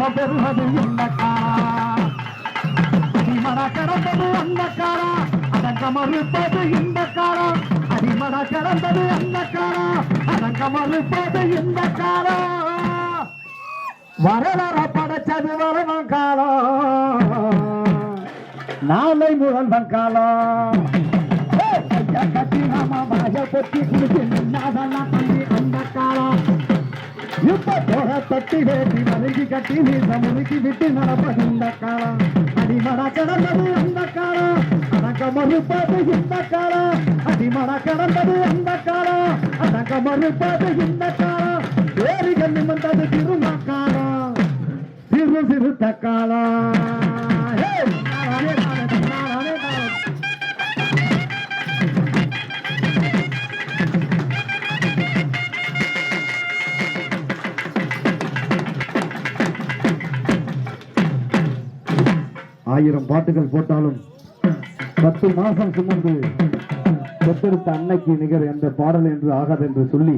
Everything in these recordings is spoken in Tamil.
சமத்துவம் பெறுவது என்னக்காரா காலம் அடிமட கிடந்தது அந்த காலம் அடங்க மறுப்பது இந்த காலம் அடிமட கிடந்தது அந்த அடங்க மறுப்பது இந்த வரலாற படைச்சது வரவன் காலம் நாளை முதல்வன் காலம் ஏய், ஐயா கட்டி நாம வாய பொத்தி குடிச்சு நின்னாதான் தம்பி அந்த காலம் இப்ப தட்டி வேட்டி மலுகி கட்டி நீ சமுதுக்கி விட்டு நடப்பது இந்த காலம். அடிமட கடந்தது அந்த காலம். அடக்க மறுப்பது இந்த காலம். அடிமட கடந்தது அந்த காலம். அடக்க மறுப்பது இந்த காலம். வேறு நிமிர்ந்தது வந்தது திருமக்காலம். சிறு சிறுத்த காலம். ஆயிரம் பாட்டுகள் போட்டாலும் பத்து மாசம் சுமந்து பெற்றெடுத்த அன்னைக்கு நிகர் என்ற பாடல் என்று ஆகாது என்று சொல்லி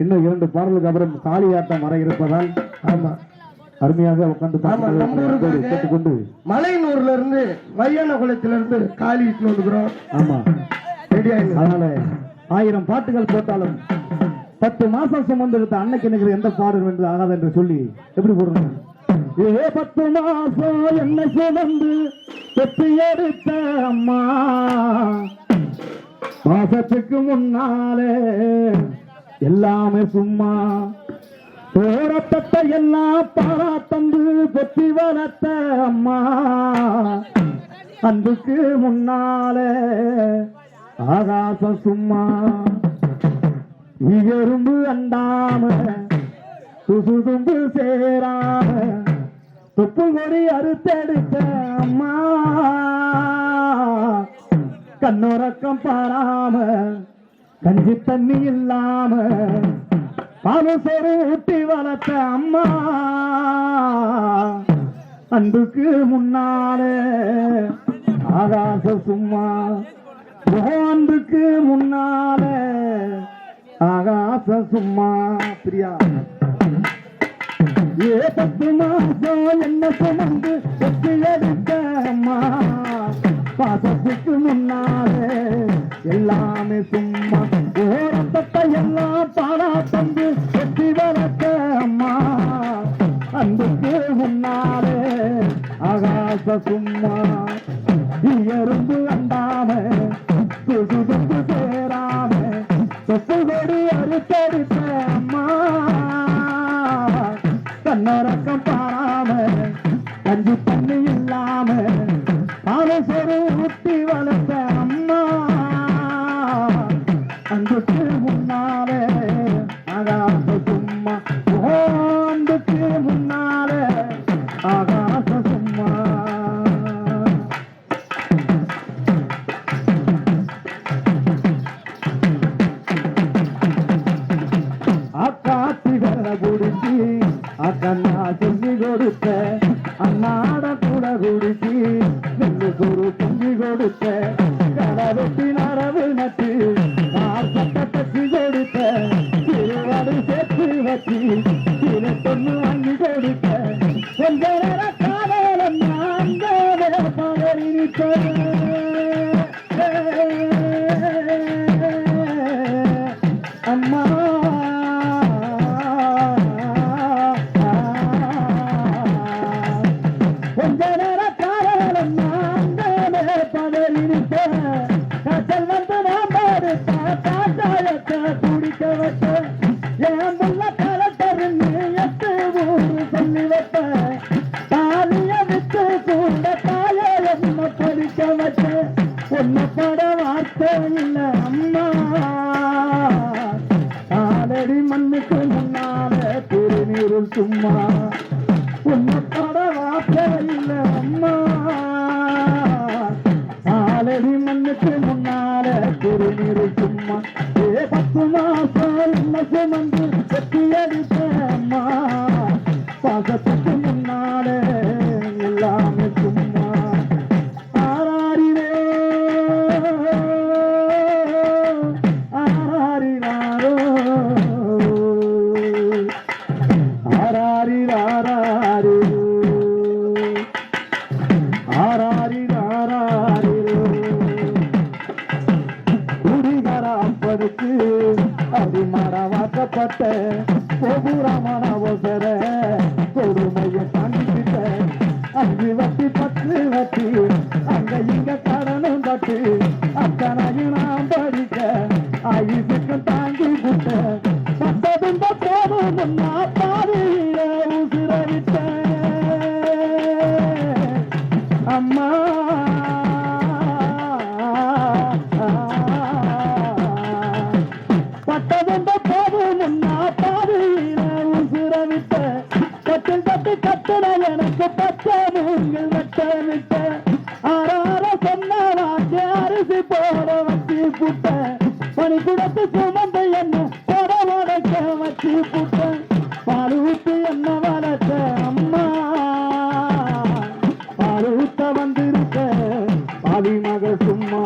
இன்னும் இரண்டு பாடலுக்கு அப்புறம் காளியாட்டம் வர இருப்பதால் ஆமா. அருமையாக உட்கார்ந்து கேட்டுக்கொண்டு மலையனூர்ல இருந்து வையான குளத்துல இருந்து காலி இட்டுன்னு வந்துக்கிறோம் ஆமா. அதனால ஆயிரம் பாட்டுகள் போட்டாலும் பத்து மாசம் சுமந்தெடுத்த அன்னைக்கு நிகர் எந்த பாடல் என்று ஆகாது என்று சொல்லி எப்படி போடுறோம் ஏ பத்து மாசம் என்ன சுமந்து பெற்று எடுத்த அம்மா? மாசத்துக்கு முன்னாலே எல்லாமே சும்மா. போரத்தத்தை எல்லாம் பாரா தந்து பெற்றி வளர்த்த அம்மா. அன்புக்கு முன்னாலே ஆகாசம் சும்மா. எறும்பு அண்டாம சுசுதும்பு சேராம தொப்பு கொடி அறுத்தெடுத்த அம்மா. கண்ணுறக்கம் பாராம கஞ்சி தண்ணி இல்லாம பாலசோறு ஊட்டி வளர்த்த அம்மா. அன்புக்கு முன்னாலே ஆகாச சும்மா. அன்புக்கு முன்னாலே ஆகாச சும்மா. பிரியா. ஏ பத்து மாசம் என்ன சுமந்து வெற்றி எடுத்த பாசத்துக்கு முன்னாலே எல்லாமே சும்மா. ஓரத்தத்தை எல்லாம் பாடா தந்து வெற்றி வளர்க்கம்மா அன்புக்கு முன்னாலே ஆகாச சும்மா. எறும்பு தண்ணி இல்லாம பாலசோறு ஊட்டி வளர்த்த அம்மா. அன்புக்கு முன்னாலே ஆகாச சும்மா. ஓ, அன்புக்கு முன்னாலே ஆகாச சும்மா. அக்காத்திகளை குடிச்சு அக்கண்ணா செஞ்சு கொடுத்த குடிக்க வச்ச என் புள்ள எட்டு ஊரு சொல்லி வைப்ப தாலிய விட்டு கூட தாய என்ன படிக்க வச்ச பட வார்த்தை அம்மா. காலடி மண்ணுக்கு சும்மா. ஆராரி ஆராரி ஆராரி குடிகாராம் படுத்து அது மரவாக்கப்பட்ட கோபுரமான அவசர கொடுமையை சந்தித்த அஞ்சு வட்டி பத்து வட்டி அங்க இங்க கடனும் தட்டு அத்தனையும் நாம் படிக்க ஐசுக்கு தான் அரிசி போட வச்சு புட்ட பனி குடத்து சுமந்த என்ன போட உடைக்க வச்சு புட்ட பால் ஊத்து என்ன வளர்த்த அம்மா? பால் ஊத்த வந்திருக்க பாவி மகள் சும்மா.